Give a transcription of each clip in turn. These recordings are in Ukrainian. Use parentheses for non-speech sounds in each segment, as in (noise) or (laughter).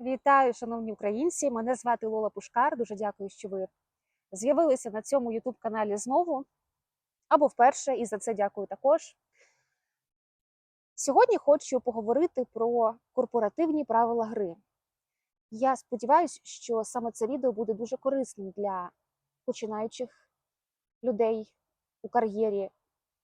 Вітаю, шановні українці! Мене звати Лола Пушкар. Дуже дякую, що ви з'явилися на цьому youtube каналі знову або вперше, і за це дякую також. Сьогодні хочу поговорити про корпоративні правила гри. Я сподіваюся, що саме це відео буде дуже корисним для починаючих людей у кар'єрі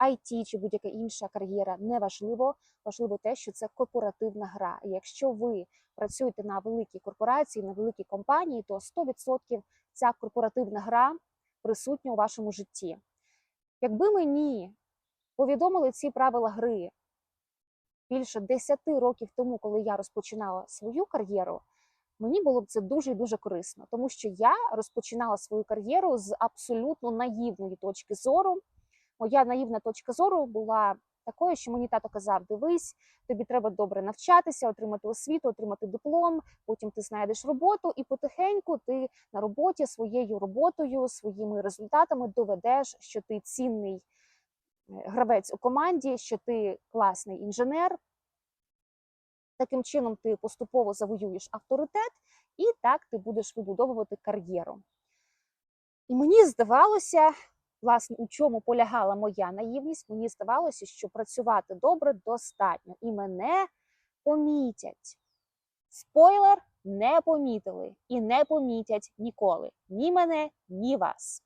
IT чи будь-яка інша кар'єра. Неважливо. Важливо те, що це корпоративна гра. І якщо ви працюєте на великій корпорації, на великій компанії, то 100% ця корпоративна гра присутня у вашому житті. Якби мені повідомили ці правила гри більше 10 років тому, коли я розпочинала свою кар'єру, мені було б це дуже і дуже корисно, тому що я розпочинала свою кар'єру з абсолютно наївної точки зору. Моя наївна точка зору була такою, що мені тато казав: дивись, тобі треба добре навчатися, отримати освіту, отримати диплом. Потім ти знайдеш роботу, і потихеньку ти на роботі своєю роботою, своїми результатами доведеш, що ти цінний е, гравець у команді, що ти класний інженер. Таким чином, ти поступово завоюєш авторитет, і так ти будеш вибудовувати кар'єру. І мені здавалося, власне, у чому полягала моя наївність, мені здавалося, що працювати добре достатньо, і мене помітять. Спойлер, не помітили і не помітять ніколи ні мене, ні вас.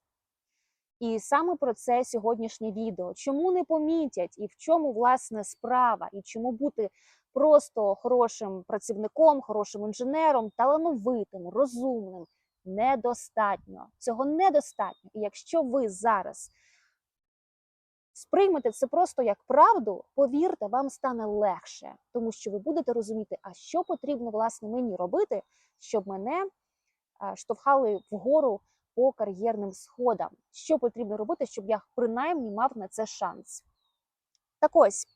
І саме про це сьогоднішнє відео. Чому не помітять, і в чому власне справа, і чому бути просто хорошим працівником, хорошим інженером, талановитим, розумним недостатньо. Цього недостатньо. І якщо ви зараз сприймете це просто як правду, повірте, вам стане легше, тому що ви будете розуміти, а що потрібно власне мені робити, щоб мене штовхали вгору по кар'єрним сходам. Що потрібно робити, щоб я принаймні мав на це шанс. Так ось.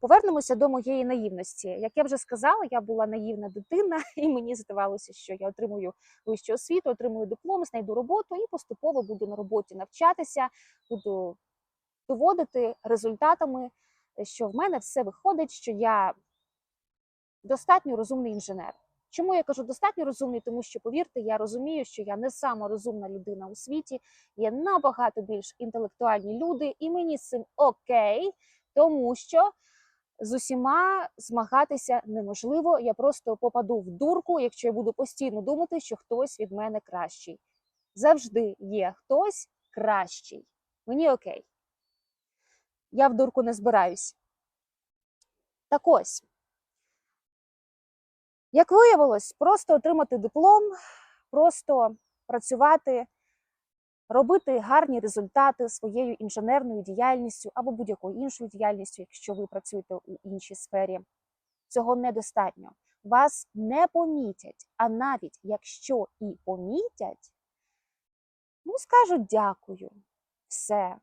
Повернемося до моєї наївності. Як я вже сказала, я була наївна дитина, (laughs) і мені здавалося, що я отримую вищу освіту, отримую диплом, знайду роботу і поступово буду на роботі навчатися, буду доводити результатами, що в мене все виходить, що я достатньо розумний інженер. Чому я кажу достатньо розумний? Тому що, повірте, я розумію, що я не сама розумна людина у світі, є набагато більш інтелектуальні люди, і мені з цим окей, тому що з усіма змагатися неможливо. Я просто попаду в дурку, якщо я буду постійно думати, що хтось від мене кращий. Завжди є хтось кращий. Мені окей. Я в дурку не збираюсь. Так ось. Як виявилось, просто отримати диплом, просто працювати, робити гарні результати своєю інженерною діяльністю або будь-якою іншою діяльністю, якщо ви працюєте у іншій сфері, цього недостатньо. Вас не помітять, а навіть якщо і помітять, ну скажуть дякую. Все.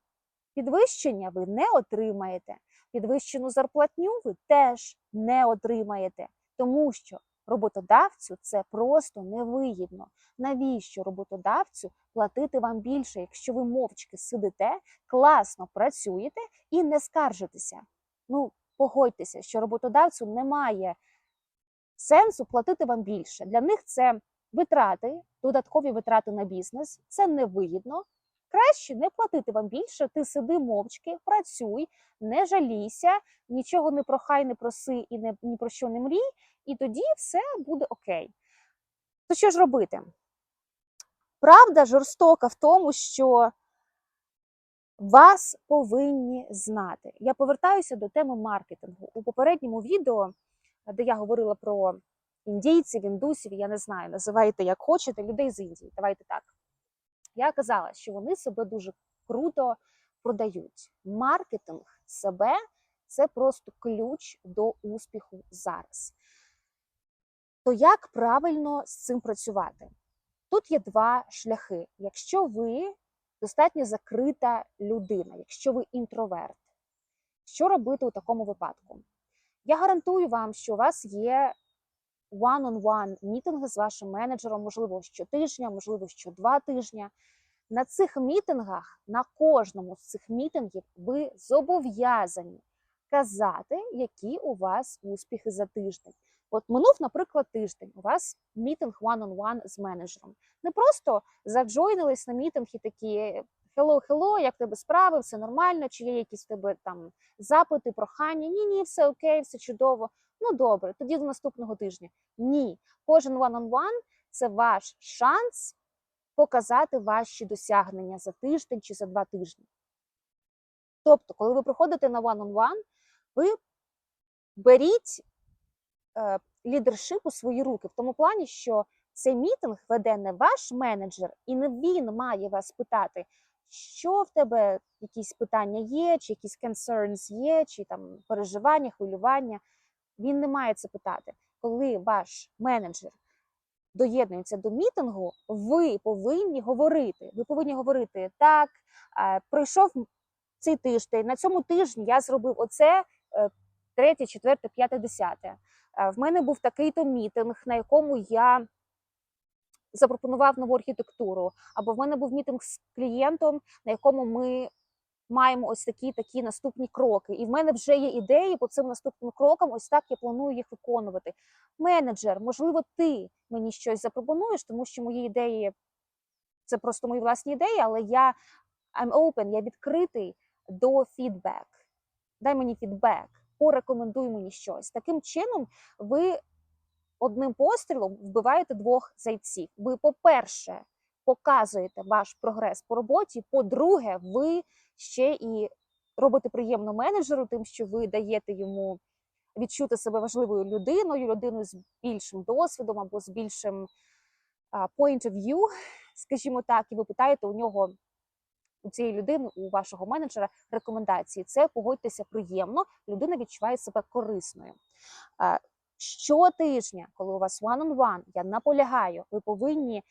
Підвищення ви не отримаєте. Підвищену зарплатню ви теж не отримаєте, тому що роботодавцю це просто невигідно. Навіщо роботодавцю платити вам більше, якщо ви мовчки сидите, класно працюєте і не скаржитеся? Ну, погодьтеся, що роботодавцю немає сенсу платити вам більше. Для них це витрати, додаткові витрати на бізнес, це невигідно. Краще не платити вам більше, ти сиди мовчки, працюй, не жалійся, нічого не прохай, не проси і не, ні про що не мрій, і тоді все буде окей. То що ж робити? Правда жорстока в тому, що вас повинні знати. Я повертаюся до теми маркетингу. У попередньому відео, де я говорила про індійців, індусів, я не знаю, називайте як хочете, людей з Індії. Давайте так. Я казала, що вони себе дуже круто продають. Маркетинг себе це просто ключ до успіху зараз. То як правильно з цим працювати? Тут є два шляхи. Якщо ви достатньо закрита людина, якщо ви інтроверт, що робити у такому випадку? Я гарантую вам, що у вас є one-on-one мітинги з вашим менеджером, можливо, щотижня, можливо, що два тижня. На цих мітингах, на кожному з цих мітингів, ви зобов'язані казати, які у вас успіхи за тиждень. От минув, наприклад, тиждень. У вас мітинг one-on-one з менеджером. Не просто заджойнились на мітинг і такі hello, hello, як тебе справи, все нормально, чи є якісь в тебе там запити, прохання. Ні, ні, все окей, все чудово. Ну добре, тоді до наступного тижня. Ні, кожен one-on-one – це ваш шанс показати ваші досягнення за тиждень чи за два тижні. Тобто, коли ви приходите на one-on-one, ви беріть е, лідершип у свої руки в тому плані, що цей мітинг веде не ваш менеджер, і не він має вас питати, що в тебе якісь питання є, чи якісь concerns є, чи там переживання, хвилювання. Він не має це питати. Коли ваш менеджер доєднується до мітингу, ви повинні говорити. Ви повинні говорити так, пройшов цей тиждень. На цьому тижні я зробив оце е, третє, четверте, п'яте, десяте. Е, В мене був такий-то мітинг, на якому я запропонував нову архітектуру. Або в мене був мітинг з клієнтом, на якому ми маємо ось такі такі наступні кроки. І в мене вже є ідеї по цим наступним крокам. Ось так я планую їх виконувати. Менеджер, можливо, ти мені щось запропонуєш, тому що мої ідеї це просто мої власні ідеї, але я I'm open, я відкритий до фідбек. Дай мені фідбек, порекомендуй мені щось. Таким чином, ви одним пострілом вбиваєте двох зайців. Ви, по-перше, показуєте ваш прогрес по роботі. По-друге, ви ще і робите приємно менеджеру, тим, що ви даєте йому відчути себе важливою людиною, людиною з більшим досвідом або з більшим point of view, скажімо так, і ви питаєте у нього. У цієї людини, у вашого менеджера рекомендації. Це погодьтеся приємно, людина відчуває себе корисною. Щотижня, коли у вас one-on-one, я наполягаю, ви повинні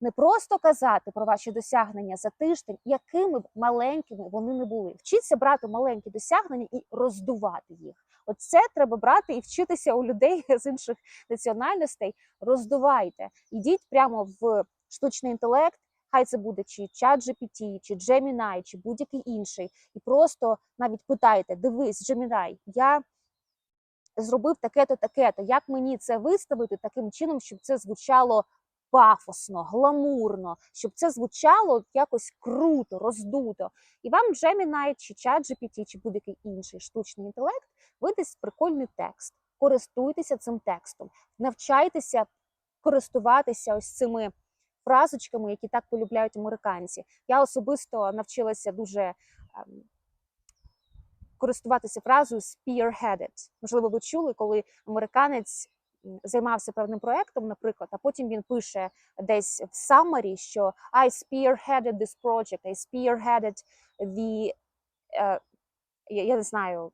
не просто казати про ваші досягнення за тиждень, якими б маленькими вони не були. Вчіться брати маленькі досягнення і роздувати їх. Оце треба брати і вчитися у людей з інших національностей. Роздувайте, ідіть прямо в штучний інтелект. Хай це буде чи чат GPT, чи Gemini, чи будь-який інший, і просто навіть питайте: дивись, Gemini, я зробив таке-то, таке-то. Як мені це виставити таким чином, щоб це звучало пафосно, гламурно, щоб це звучало якось круто, роздуто. І вам Gemini, чи чат GPT, чи будь-який інший штучний інтелект видасть прикольний текст. Користуйтеся цим текстом, навчайтеся користуватися ось цими фразочками, які так полюбляють американці. Я особисто навчилася дуже ем, користуватися фразою spearheaded. Можливо, ви чули, коли американець займався певним проектом, наприклад, а потім він пише десь в summary, що I spearheaded this project, I spearheaded the, е, я, я не знаю,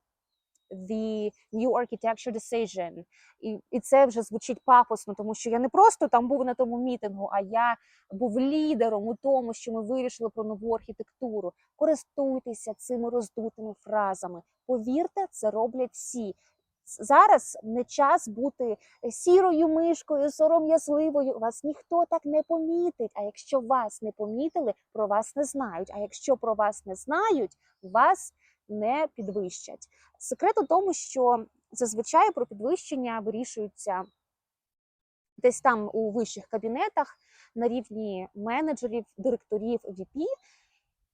the new architecture decision. І, і це вже звучить пафосно, тому що я не просто там був на тому мітингу, а я був лідером у тому, що ми вирішили про нову архітектуру. Користуйтеся цими роздутими фразами. Повірте, це роблять всі. Зараз не час бути сірою мишкою, сором'язливою. Вас ніхто так не помітить. А якщо вас не помітили, про вас не знають. А якщо про вас не знають, вас не підвищать. Секрет у тому, що зазвичай про підвищення вирішуються десь там у вищих кабінетах на рівні менеджерів, директорів, VP.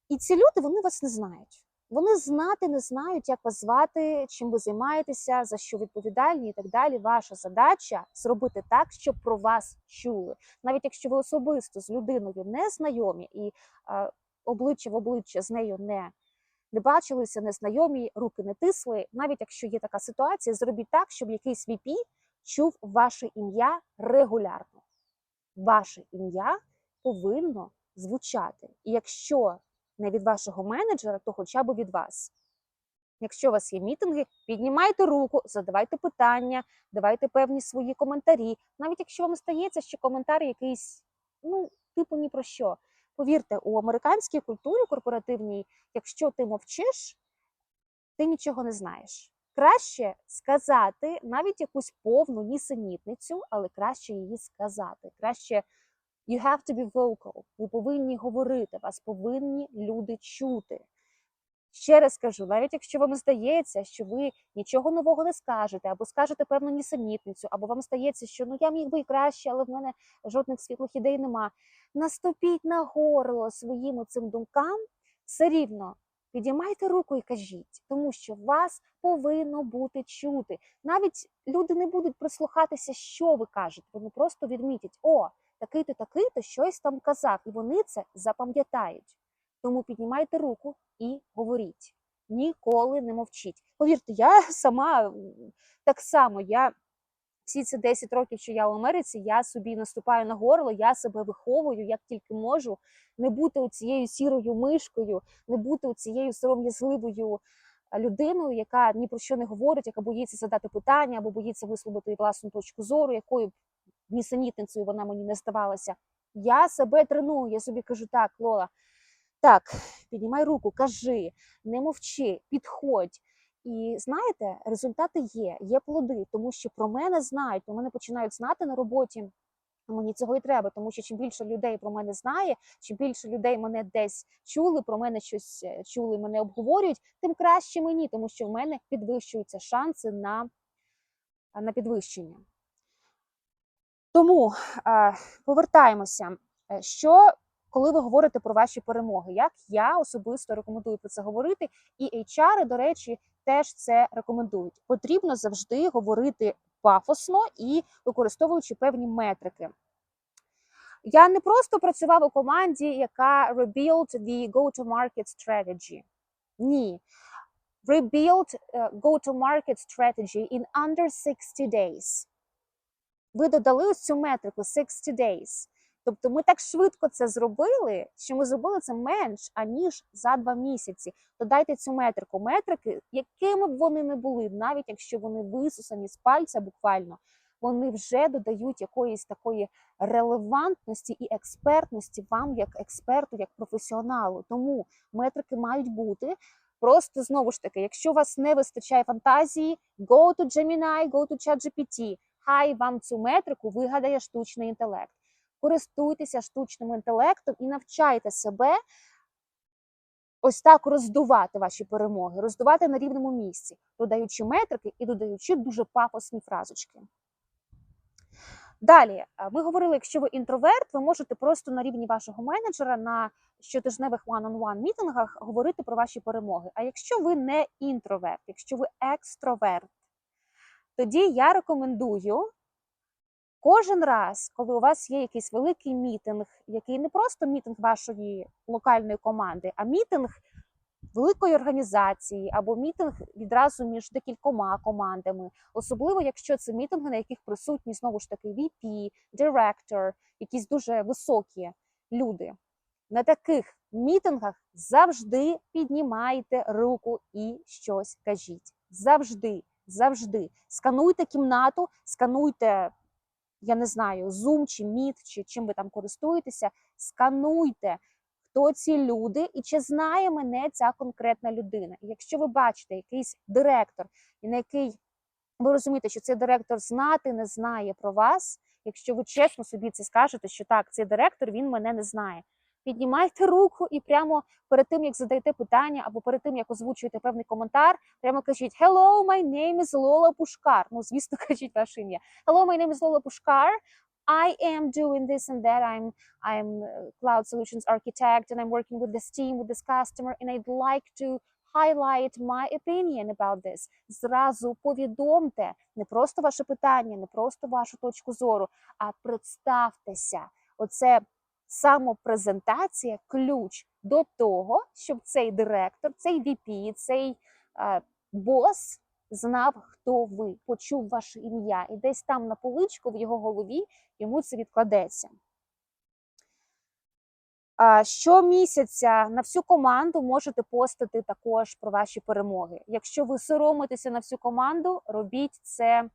І ці люди вони вас не знають. Вони знати не знають, як вас звати, чим ви займаєтеся, за що відповідальні і так далі. Ваша задача зробити так, щоб про вас чули. Навіть якщо ви особисто з людиною не знайомі і е, обличчя в обличчя з нею не не бачилися, не знайомі, руки не тисли. Навіть якщо є така ситуація, зробіть так, щоб якийсь VP чув ваше ім'я регулярно. Ваше ім'я повинно звучати. І якщо не від вашого менеджера, то хоча б від вас. Якщо у вас є мітинги, піднімайте руку, задавайте питання, давайте певні свої коментарі. Навіть якщо вам стається, що коментар якийсь, ну, типу ні про що. Повірте, у американській культурі корпоративній, якщо ти мовчиш, ти нічого не знаєш. Краще сказати навіть якусь повну нісенітницю, але краще її сказати. Краще you have to be vocal. Ви повинні говорити, вас повинні люди чути. Ще раз кажу, навіть якщо вам здається, що ви нічого нового не скажете, або скажете певну нісенітницю, або вам здається, що ну я міг би і краще, але в мене жодних світлих ідей нема. Наступіть на горло своїм цим думкам, все рівно підіймайте руку і кажіть, тому що вас повинно бути чути. Навіть люди не будуть прислухатися, що ви кажете. Вони просто відмітять: о, такий-то, такий-то щось там казав, і вони це запам'ятають. Тому піднімайте руку і говоріть. Ніколи не мовчіть. Повірте, я (laughs) сама так само. Я всі ці 10 років, що я в Америці, я собі наступаю на горло, я себе виховую, як тільки можу, не бути цією сірою мишкою, не бути цією сором'язливою людиною, яка ні про що не говорить, яка боїться задати питання або боїться висловити власну точку зору, якою б нісенітницею вона мені не здавалася. Я себе треную, я собі кажу, так, Лола, так, піднімай руку, кажи, не мовчи, підходь. І знаєте, результати є, є плоди, тому що про мене знають, про мене починають знати на роботі. Мені цього і треба, тому що чим більше людей про мене знає, чим більше людей мене десь чули, про мене щось е, чули, мене обговорюють, тим краще мені, тому що в мене підвищуються шанси на, на підвищення. Тому е, повертаємося. Е, Що коли ви говорите про ваші перемоги, як я особисто рекомендую про це говорити, і HR, до речі, теж це рекомендують. Потрібно завжди говорити пафосно і використовуючи певні метрики. Я не просто працював у команді, яка rebuild the go-to-market strategy. Ні. Rebuild е, go-to-market strategy in under 60 days. Ви додали ось цю метрику 60 days. Тобто ми так швидко це зробили, що ми зробили це менш аніж за два місяці. Додайте цю метрику. Метрики, якими б вони не були, навіть якщо вони висусані з пальця буквально, вони вже додають якоїсь такої релевантності і експертності вам, як експерту, як професіоналу. Тому метрики мають бути. Просто знову ж таки, якщо у вас не вистачає фантазії, go to Gemini, go to ChatGPT. Хай вам цю метрику вигадає штучний інтелект користуйтеся штучним інтелектом і навчайте себе ось так роздувати ваші перемоги, роздувати на рівному місці, додаючи метрики і додаючи дуже пафосні фразочки. Далі, ми говорили, якщо ви інтроверт, ви можете просто на рівні вашого менеджера на щотижневих one-on-one мітингах говорити про ваші перемоги. А якщо ви не інтроверт, якщо ви екстроверт, тоді я рекомендую Кожен раз, коли у вас є якийсь великий мітинг, який не просто мітинг вашої локальної команди, а мітинг великої організації або мітинг відразу між декількома командами, особливо якщо це мітинги, на яких присутні знову ж таки VP, директор, якісь дуже високі люди. На таких мітингах завжди піднімайте руку і щось кажіть. Завжди, завжди. Скануйте кімнату, скануйте я не знаю, Zoom чи Meet, чи чим ви там користуєтеся, скануйте, хто ці люди і чи знає мене ця конкретна людина. І якщо ви бачите якийсь директор, і на який ви розумієте, що цей директор знати не знає про вас, якщо ви чесно собі це скажете, що так, цей директор він мене не знає. Піднімайте руку і прямо перед тим, як задаєте питання, або перед тим, як озвучуєте певний коментар, прямо кажіть Hello, my name is Lola Pushkar. Ну, звісно, (laughs) кажіть ваше ім'я. Hello, my name is Lola Pushkar. I am doing this and that. I'm I'm a cloud solutions architect and I'm working with this team, with this customer, and I'd like to highlight my opinion about this. Зразу повідомте не просто ваше питання, не просто вашу точку зору, а представтеся. Оце самопрезентація ключ до того, щоб цей директор, цей VP, цей е, бос знав, хто ви, почув ваше ім'я, і десь там на поличку в його голові йому це відкладеться. Щомісяця на всю команду можете постити також про ваші перемоги. Якщо ви соромитеся на всю команду, робіть це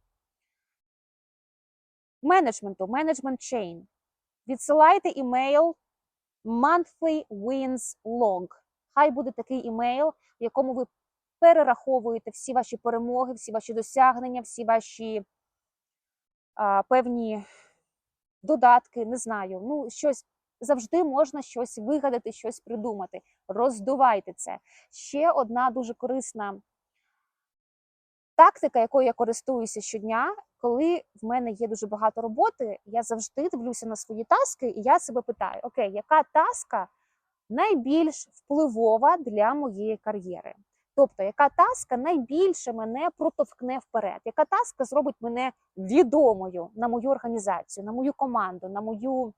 менеджменту, менеджмент chain. Відсилайте імейл monthly wins log. Хай буде такий імейл, в якому ви перераховуєте всі ваші перемоги, всі ваші досягнення, всі ваші а, певні додатки, не знаю, ну щось Завжди можна щось вигадати, щось придумати. Роздувайте це. Ще одна дуже корисна тактика, якою я користуюся щодня, коли в мене є дуже багато роботи, я завжди дивлюся на свої таски, і я себе питаю: окей, яка таска найбільш впливова для моєї кар'єри? Тобто, яка таска найбільше мене протовкне вперед? Яка таска зробить мене відомою на мою організацію, на мою команду, на мою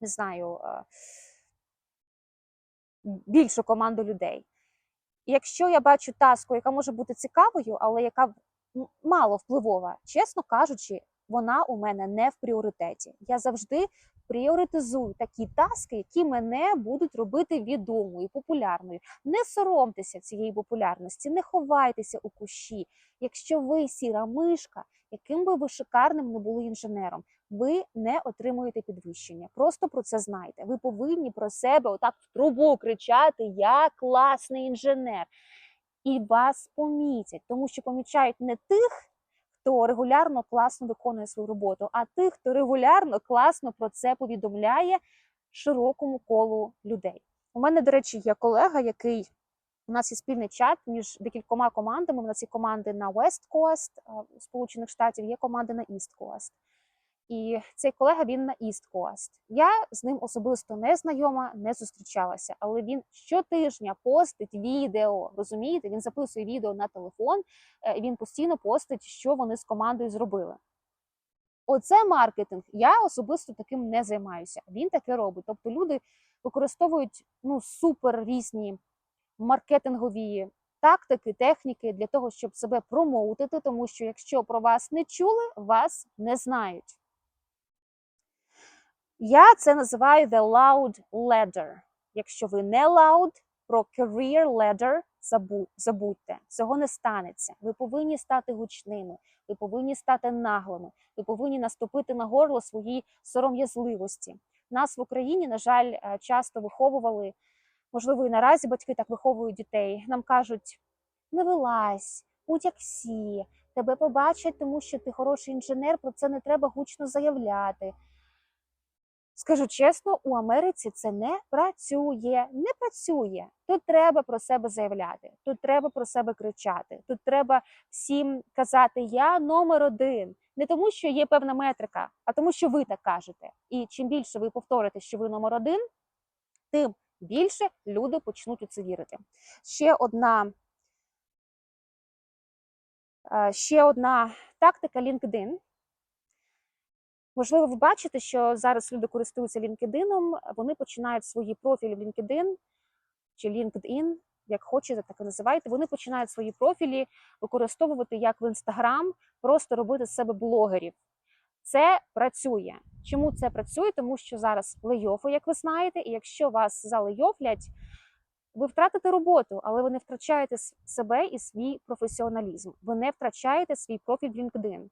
не знаю, е, більшу команду людей? Якщо я бачу таску, яка може бути цікавою, але яка мало впливова, чесно кажучи, вона у мене не в пріоритеті. Я завжди пріоритизую такі таски, які мене будуть робити відомою, популярною. Не соромтеся цієї популярності, не ховайтеся у кущі. Якщо ви сіра мишка, яким би ви шикарним не були інженером, ви не отримуєте підвищення. Просто про це знайте. Ви повинні про себе отак в трубу кричати: Я класний інженер. І вас помітять, тому що помічають не тих, хто регулярно класно виконує свою роботу, а тих, хто регулярно класно про це повідомляє широкому колу людей. У мене, до речі, є колега, який у нас є спільний чат між декількома командами. У нас є команди на West Coast е, Сполучених Штатів, є команди на East Coast. І цей колега він на East Coast. Я з ним особисто не знайома, не зустрічалася, але він щотижня постить відео. Розумієте, він записує відео на телефон, е, і він постійно постить, що вони з командою зробили. Оце маркетинг. Я особисто таким не займаюся. Він таке робить. Тобто люди використовують ну супер різні маркетингові тактики, техніки для того, щоб себе промоутити, тому що якщо про вас не чули, вас не знають. Я це називаю the loud ladder. Якщо ви не loud, про career ladder забу- забудьте. Цього не станеться. Ви повинні стати гучними, ви повинні стати наглими, ви повинні наступити на горло своїй сором'язливості. Нас в Україні, на жаль, е, часто виховували, можливо, і наразі батьки так виховують дітей. Нам кажуть: не вилазь, будь як всі, тебе побачать, тому що ти хороший інженер, про це не треба гучно заявляти. Скажу чесно, у Америці це не працює, не працює. Тут треба про себе заявляти, тут треба про себе кричати, тут треба всім казати Я номер один. Не тому, що є певна метрика, а тому, що ви так кажете. І чим більше ви повторите, що ви номер один, тим більше люди почнуть у це вірити. Ще одна, е, ще одна тактика LinkedIn. Можливо, ви бачите, що зараз люди користуються LinkedIn, вони починають свої профілі в LinkedIn чи LinkedIn, як хочете, так і називайте. Вони починають свої профілі використовувати як в Instagram, просто робити з себе блогерів. Це працює. Чому це працює? Тому що зараз лейофи, як ви знаєте, і якщо вас залейофлять, ви втратите роботу, але ви не втрачаєте себе і свій професіоналізм. Ви не втрачаєте свій профіль в LinkedIn.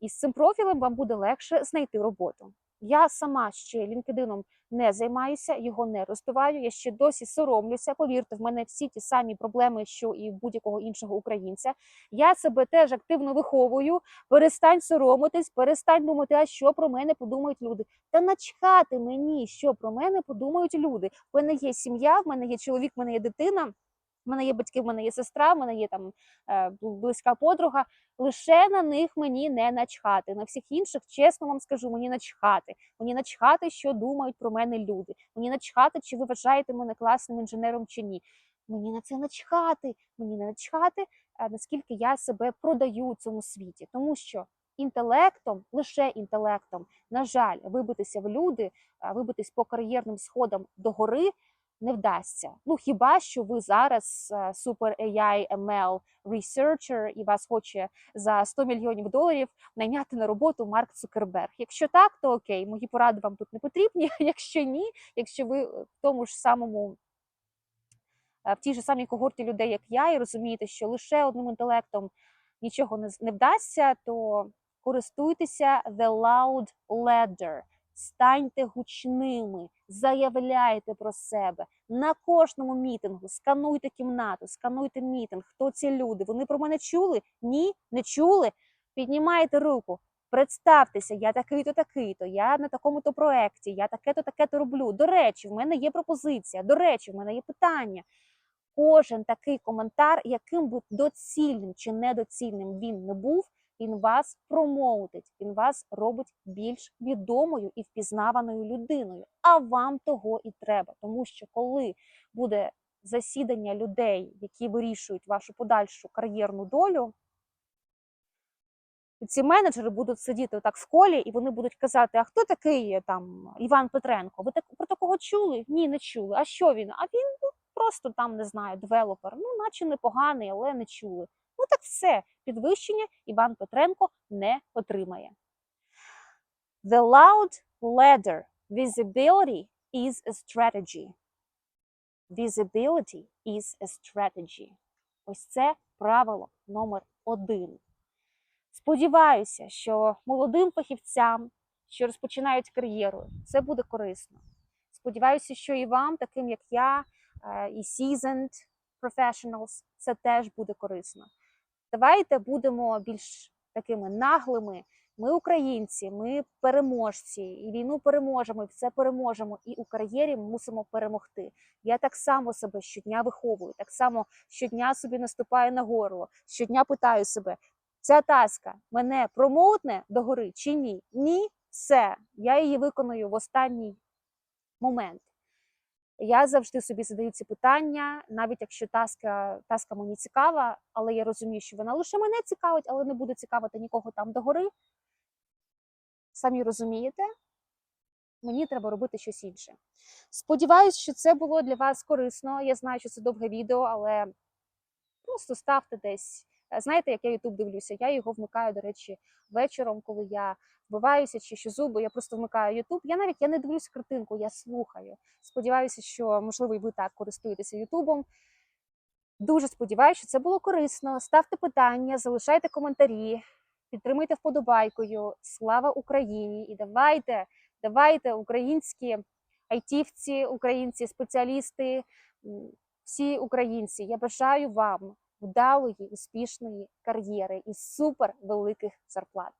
І з цим профілем вам буде легше знайти роботу. Я сама ще LinkedIn не займаюся, його не розвиваю. Я ще досі соромлюся. Повірте, в мене всі ті самі проблеми, що і в будь-якого іншого українця. Я себе теж активно виховую. Перестань соромитись, перестань думати, а що про мене подумають люди. Та начхати мені, що про мене подумають люди. В мене є сім'я, в мене є чоловік, в мене є дитина. В мене є батьки, в мене є сестра, в мене є там е, близька подруга. Лише на них мені не начхати. На всіх інших, чесно вам скажу, мені начхати. Мені начхати, що думають про мене люди. Мені начхати, чи ви вважаєте мене класним інженером чи ні. Мені на це начхати. Мені не начхати, е, наскільки я себе продаю у цьому світі. Тому що інтелектом, лише інтелектом, на жаль, вибитися в люди, е, вибитись по кар'єрним сходам догори не вдасться. Ну хіба що ви зараз е, супер AI ML researcher і вас хоче за 100 мільйонів доларів найняти на роботу Марк Цукерберг. Якщо так, то окей, мої поради вам тут не потрібні. (laughs) Якщо ні, якщо ви в тому ж самому е, в тій ж самій когорті людей, як я, і розумієте, що лише одним інтелектом нічого не, вдасться, то користуйтеся the loud ladder. Станьте гучними, заявляйте про себе на кожному мітингу. Скануйте кімнату, скануйте мітинг. Хто ці люди? Вони про мене чули? Ні, не чули. Піднімаєте руку. Представтеся, я такий-то, такий-то, я на такому-то проекті, я таке-то, таке-то роблю. До речі, в мене є пропозиція. До речі, в мене є питання. Кожен такий коментар, яким би доцільним чи недоцільним він не був, він вас промоутить, він вас робить більш відомою і впізнаваною людиною. А вам того і треба, тому що коли буде засідання людей, які вирішують вашу подальшу кар'єрну долю, ці менеджери будуть сидіти отак в колі, і вони будуть казати: а хто такий там Іван Петренко? Ви так про такого чули? Ні, не чули. А що він? А він ну, просто там не знаю, девелопер. Ну, наче непоганий, але не чули. Ну так все, підвищення Іван Петренко не отримає. The loud ladder visibility is a strategy. Visibility is a strategy. Ось це правило номер один. Сподіваюся, що молодим фахівцям, що розпочинають кар'єру, це буде корисно. Сподіваюся, що і вам, таким як я, е, і seasoned professionals, це теж буде корисно. Давайте будемо більш такими наглими. Ми українці, ми переможці, і війну переможемо, і все переможемо. І у кар'єрі мусимо перемогти. Я так само себе щодня виховую, так само щодня собі наступаю на горло, щодня питаю себе: ця таска мене промоутне догори чи ні? Ні, все. Я її виконую в останній момент. Я завжди собі задаю ці питання, навіть якщо таска, таска мені цікава, але я розумію, що вона лише мене цікавить, але не буде цікавити нікого там догори. Самі розумієте, мені треба робити щось інше. Сподіваюсь, що це було для вас корисно. Я знаю, що це довге відео, але просто ставте десь. Е, Знаєте, як я Ютуб дивлюся? Я його вмикаю, до речі, вечором, коли я вбиваюся чи що зуби, я просто вмикаю Ютуб. Я навіть я не дивлюсь картинку, я слухаю. Сподіваюся, що можливо і ви так користуєтеся Ютубом. Дуже сподіваюся, що це було корисно. Ставте питання, залишайте коментарі, підтримуйте вподобайкою. Слава Україні! І давайте, давайте, українські айтівці, українці, спеціалісти, всі українці. Я бажаю вам вдалої, успішної кар'єри і супер великих зарплат.